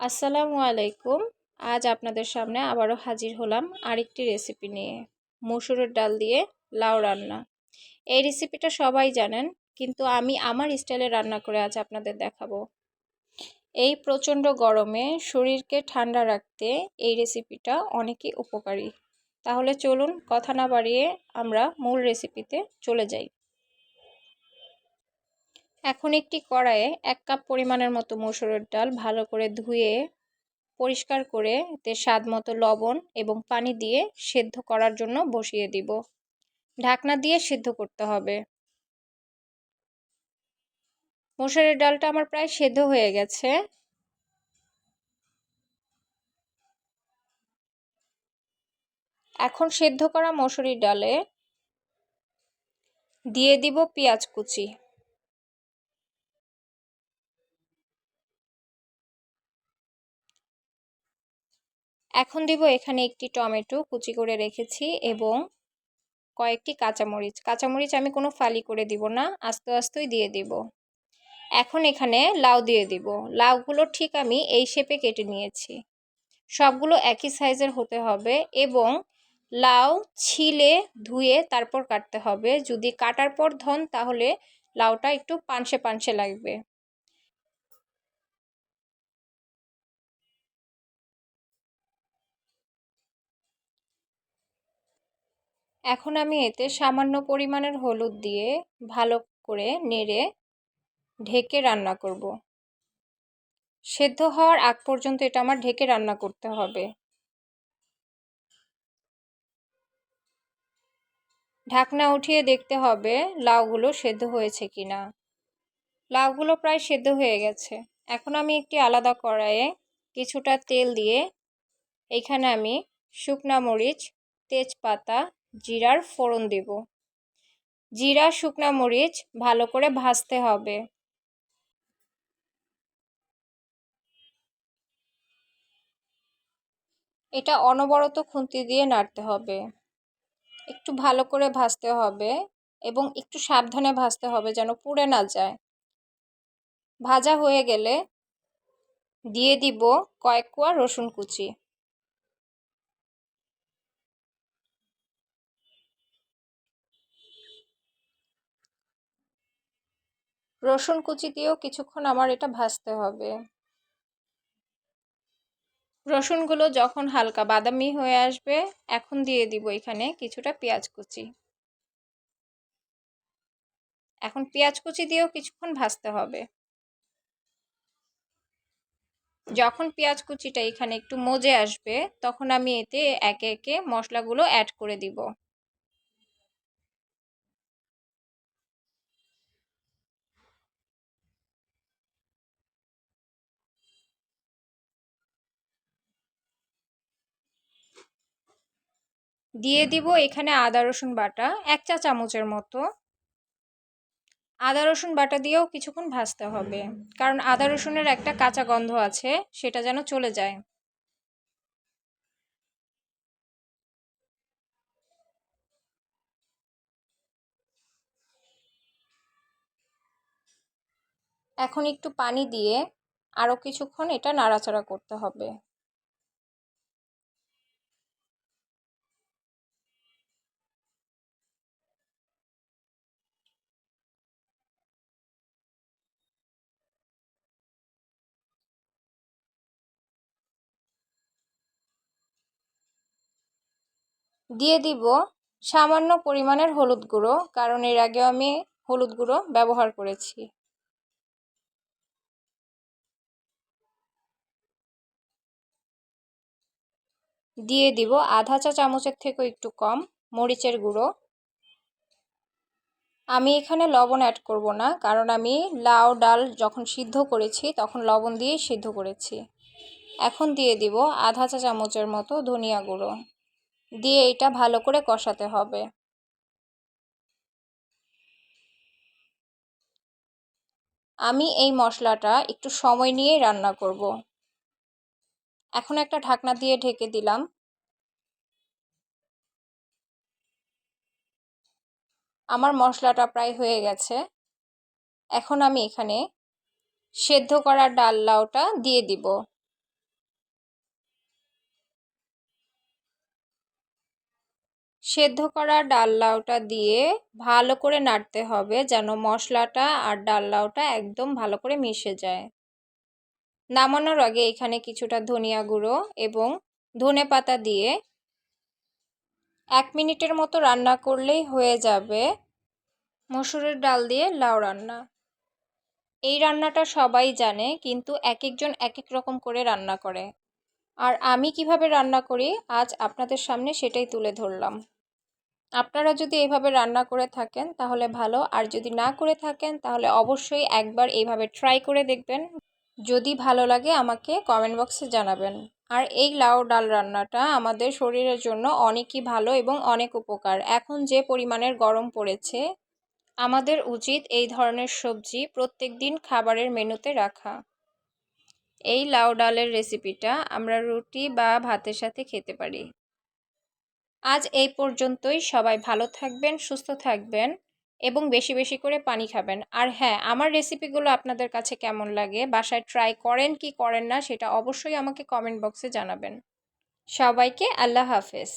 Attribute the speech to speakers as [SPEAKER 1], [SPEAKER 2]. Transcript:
[SPEAKER 1] আসসালামু আলাইকুম। আজ আপনাদের সামনে আবারও হাজির হলাম আরেকটি রেসিপি নিয়ে। মসুরের ডাল দিয়ে লাউ রান্না। এই রেসিপিটা সবাই জানেন, কিন্তু আমি আমার স্টাইলে রান্না করে আজ আপনাদের দেখাবো। এই প্রচণ্ড গরমে শরীরকে ঠান্ডা রাখতে এই রেসিপিটা অনেকই উপকারী। তাহলে চলুন কথা না বাড়িয়ে আমরা মূল রেসিপিতে চলে যাই। এখন একটি কড়াইয়ে এক কাপ পরিমাণের মতো মসুরের ডাল ভালো করে ধুয়ে পরিষ্কার করে এতে স্বাদ মতো লবণ এবং পানি দিয়ে সেদ্ধ করার জন্য বসিয়ে দিব। ঢাকনা দিয়ে সেদ্ধ করতে হবে। মসুরের ডালটা আমার প্রায় সেদ্ধ হয়ে গেছে। এখন সেদ্ধ করা মসুরির ডালে দিয়ে দিব পেঁয়াজ কুচি। এখন দিব এখানে একটি টমেটো কুচি করে রেখেছি এবং কয়েকটি কাঁচামরিচ। কাঁচামরিচ আমি কোনো ফালি করে দিব না, আস্তে আস্তেই দিয়ে দিব। এখন এখানে লাউ দিয়ে দিব। লাউগুলো ঠিক আমি এই শেপে কেটে নিয়েছি। সবগুলো একই সাইজের হতে হবে এবং লাউ ছিলে, ধুয়ে তারপর কাটতে হবে। যদি কাটার পর ধন তাহলে লাউটা একটু পানসে পানসে লাগবে। এখন আমি এতে সামান্য পরিমাণের হলুদ দিয়ে ভালো করে নেড়ে ঢেকে রান্না করব। সেদ্ধ হওয়ার আগ পর্যন্ত এটা আমার ঢেকে রান্না করতে হবে। ঢাকনা উঠিয়ে দেখতে হবে লাউগুলো সেদ্ধ হয়েছে কি না লাউগুলো প্রায় সেদ্ধ হয়ে গেছে। এখন আমি একটি আলাদা কড়াইয়ে কিছুটা তেল দিয়ে এখানে আমি শুকনা মরিচ, তেজপাতা জিরার ফোড়ন দেব। জিরা, শুকনো মরিচ ভালো করে ভাজতে হবে। এটা অনবরত খুন্তি দিয়ে নাড়তে হবে। একটু ভালো করে ভাজতে হবে এবং একটু সাবধানে ভাজতে হবে যেন পুড়ে না যায়। ভাজা হয়ে গেলে দিয়ে দিব কয়েক কোয়া রসুন কুচি। রসুন কুচি দিয়েও কিছুক্ষণ আমার এটা ভাজতে হবে। রসুনগুলো যখন হালকা বাদামি হয়ে আসবে, এখন দিয়ে দিব এখানে কিছুটা পেঁয়াজ কুচি। এখন পেঁয়াজ কুচি দিয়েও কিছুক্ষণ ভাজতে হবে। যখন পেঁয়াজ কুচিটা এখানে একটু মজে আসবে, তখন আমি এতে একে একে মশলাগুলো অ্যাড করে দিব। দিয়ে দিব এখানে আদা, রসুন বাটা, এক চা চামচের মতো। আদা, রসুন বাটা দিয়েও কিছুক্ষণ ভাজতে হবে, কারণ আদা, রসুনের একটা কাঁচা গন্ধ আছে, সেটা যেন চলে যায়। এখন একটু পানি দিয়ে আরও কিছুক্ষণ এটা নাড়াচাড়া করতে হবে। দিয়ে দিব সামান্য পরিমাণের হলুদ গুঁড়ো, কারণ এর আগে আমি হলুদ গুঁড়ো ব্যবহার করেছি। দিয়ে দিব আধা চা চামচের থেকেও একটু কম মরিচের গুঁড়ো। আমি এখানে লবণ অ্যাড করব না, কারণ আমি লাউ ডাল যখন সিদ্ধ করেছি তখন লবণ দিয়ে সিদ্ধ করেছি। এখন দিয়ে দিব আধা চা চামচের মতো ধনিয়া গুঁড়ো। দিয়ে এটা ভালো করে কষাতে হবে। আমি এই মশলাটা একটু সময় নিয়ে রান্না করব। এখন একটা ঢাকনা দিয়ে ঢেকে দিলাম। আমার মশলাটা প্রায় হয়ে গেছে। এখন আমি এখানে সেদ্ধ করা ডাল লাউটা দিয়ে দিব। সেদ্ধ করা ডাল লাউটা দিয়ে ভালো করে নাড়তে হবে যেন মশলাটা আর ডাল লাউটা একদম ভালো করে মিশে যায়। নামানোর আগে এখানে কিছুটা ধনিয়া গুঁড়ো এবং ধনে পাতা দিয়ে এক মিনিটের মতো রান্না করলেই হয়ে যাবে মসুরের ডাল দিয়ে লাউ রান্না। এই রান্নাটা সবাই জানে কিন্তু এক একজন এক এক রকম করে রান্না করে। আর আমি কীভাবে রান্না করি, আজ আপনাদের সামনে সেটাই তুলে ধরলাম। আপনারা যদি এইভাবে রান্না করে থাকেন, তাহলে ভালো। আর যদি না করে থাকেন, তাহলে অবশ্যই একবার এইভাবে ট্রাই করে দেখবেন। যদি ভালো লাগে, আমাকে কমেন্ট বক্সে জানাবেন। আর এই লাউ ডাল রান্নাটা আমাদের শরীরের জন্য অনেকই ভালো এবং অনেক উপকার। এখন যে পরিমাণের গরম পড়েছে, আমাদের উচিত এই ধরনের সবজি প্রত্যেক দিন খাবারের মেনুতে রাখা। এই লাউ ডালের রেসিপিটা আমরা রুটি বা ভাতের সাথে খেতে পারি। আজ এই পর্যন্তই। সবাই ভালো থাকবেন, সুস্থ থাকবেন এবং বেশি বেশি করে পানি খাবেন। আর হ্যাঁ আমার রেসিপিগুলো আপনাদের কাছে কেমন লাগে, বাসায় ট্রাই করেন কি করেন না, সেটা অবশ্যই আমাকে কমেন্ট বক্সে জানাবেন। সবাইকে আল্লাহ হাফেজ।